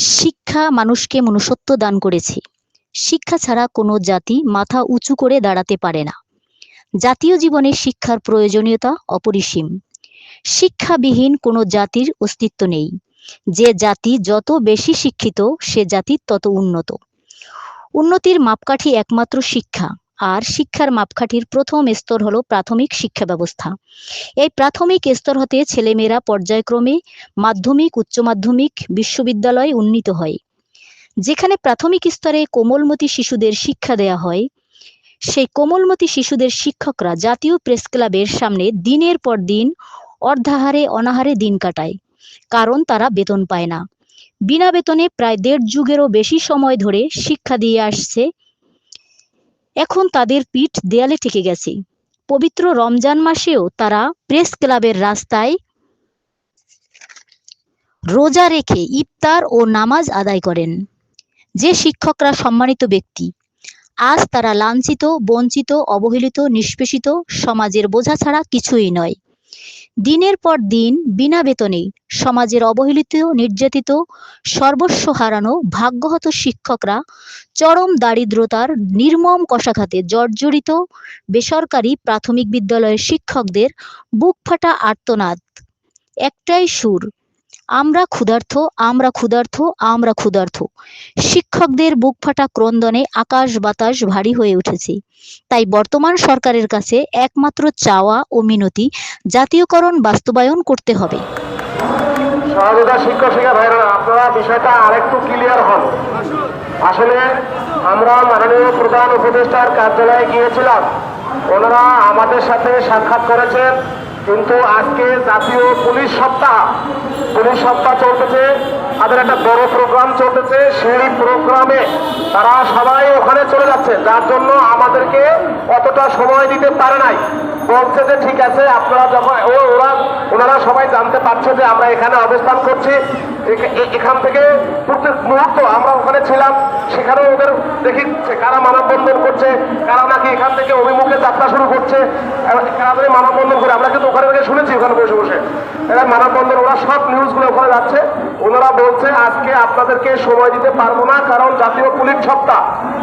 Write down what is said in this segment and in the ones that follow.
শিক্ষা মানুষকে মনুষ্যত্ব দান করেছে। শিক্ষা ছাড়া কোনো জাতি মাথা উঁচু করে দাঁড়াতে পারে না। জাতীয় জীবনে শিক্ষার প্রয়োজনীয়তা অপরিসীম। শিক্ষাবিহীন কোনো জাতির অস্তিত্ব নেই। যে জাতি যত বেশি শিক্ষিত, সে জাতি তত উন্নত। উন্নতির মাপকাঠি একমাত্র শিক্ষা। আর শিক্ষার মাপকাঠির প্রথম স্তর হলো প্রাথমিক শিক্ষা ব্যবস্থা। এই প্রাথমিক স্তর হতে ছেলেমেয়েরা পর্যায়ক্রমে মাধ্যমিক, উচ্চ মাধ্যমিক বিশ্ববিদ্যালয়ে উন্নীত হয়। যেখানে প্রাথমিক স্তরে কোমলমতি শিশুদের শিক্ষা দেয়া হয়, সেই কোমলমতি শিশুদের শিক্ষকরা জাতীয় প্রেস ক্লাবের সামনে দিনের পর দিন অর্ধাহারে, অনাহারে দিন কাটায়, কারণ তারা বেতন পায় না। বিনা বেতনে প্রায় দেড় যুগেরও বেশি সময় ধরে শিক্ষা দিয়ে আসছে এখন তাদের পিঠ দেয়ালে ঠেকে গেছে। পবিত্র রমজান মাসেও তারা প্রেস ক্লাবের রাস্তায় রোজা রেখে ইফতার ও নামাজ আদায় করেন। যে শিক্ষকরা সম্মানিত ব্যক্তি, আজ তারা লাঞ্ছিত, বঞ্চিত, অবহেলিত, নিষ্পেষিত সমাজের বোঝা ছাড়া কিছুই নয়। দিনের পর দিন বিনা বেতনে সমাজের অবহেলিত, নির্যাতিত, সর্বস্ব হারানো ভাগ্যহত শিক্ষকরা চরম দারিদ্রতার নির্মম কষাঘাতে জর্জরিত বেসরকারি প্রাথমিক বিদ্যালয়ের শিক্ষকদের বুক ফাটা আর্তনাদ। একটাই সুর আমরা ক্ষুধার্থ আমরা ক্ষুধার্থ আমরা ক্ষুধার্থ। শিক্ষকদের বুক ফাটা ক্রন্দনে আকাশ বাতাস ভারী হয়ে উঠেছে। তাই বর্তমান সরকারের কাছে একমাত্র চাওয়া ও মিনতি, জাতীয়করণ বাস্তবায়ন করতে হবে। সহযোগিতা শিক্ষক শিক্ষা ভাইরা আপনারা বিষয়টা আরেকটু ক্লিয়ার হন। আসলে আমরা মাননীয় প্রধান উপদেষ্টার কার্যালয়ে গিয়েছিলাম। ওনারা আমাদের সাথে সাক্ষাৎ করেছেন। কিন্তু আজকে জাতীয় পুলিশ সপ্তাহ। পুলিশ সপ্তাহ চলতেছে। তাদের একটা বড় প্রোগ্রাম চলতেছে। সেই প্রোগ্রামে তারা সবাই ওখানে চলে যাচ্ছে। যার জন্য আমাদেরকে অতটা সময় দিতে পারে নাই। বলছে যে, ঠিক আছে, আপনারা যখন ও, ওরা, ওনারা সবাই জানতে পারছে যে আমরা এখানে অবস্থান করছি। এখ- এখান থেকে প্রত্যেক মুহূর্ত আমরা ওখানে ছিলাম। সেখানে ওদের দেখি কারা মানববন্ধন করছে, কারা এখান থেকে অভিমুখে যাত্রা শুরু করছে। ধরে মানববন্ধন করে আমরা কিন্তু ওখানে থেকে শুনেছি ওখানে বসে বসে। এরা মানববন্ধন, ওরা সব নিউজগুলো ওখানে যাচ্ছে। ওনারা বলছে, আজকে আপনাদেরকে সময় দিতে পারব না, কারণ জাতীয় পুলিশ সপ্তাহ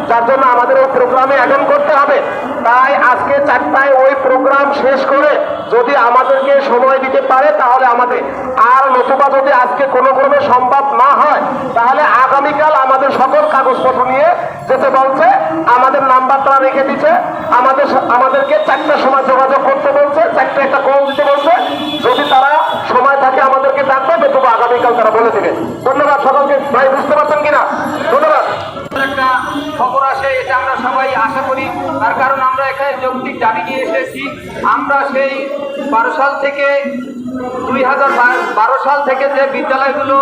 যার জন্য আমাদের ওই প্রোগ্রামে অ্যাটেন্ড করতে হবে। তাই আজকে চারটায় ওই প্রোগ্রাম শেষ করে যদি আমাদেরকে সময় দিতে পারে, তাহলে আমাদের। আর নতুবা যদি আজকে কোনো ক্রমে সম্ভব না হয়, তাহলে আগামীকাল আমাদের সকল কাগজপত্র নিয়ে যেতে বলছে, আমাদের নাম্বার তারা রেখে দিচ্ছে, আমাদের আমাদেরকে চারটার সময় যোগাযোগ করতে বলছে, চারটে একটা কল দিতে বলছে। যদি তারা সময় থাকে আমাদেরকে ডাকবে নতুবা আগামীকাল তারা বলে দেবে। ধন্যবাদ সকলকে। ভাই, বুঝতে পারছেন কিনা? ধন্যবাদ। একটা খবর আসে, এটা আমরা সবাই আশা করি। তার কারণ আমরা এখানে যৌক্তিক দাবি নিয়ে এসেছি। আমরা সেই বারো সাল থেকে দুই হাজার বারো সাল থেকে যে বিদ্যালয়গুলো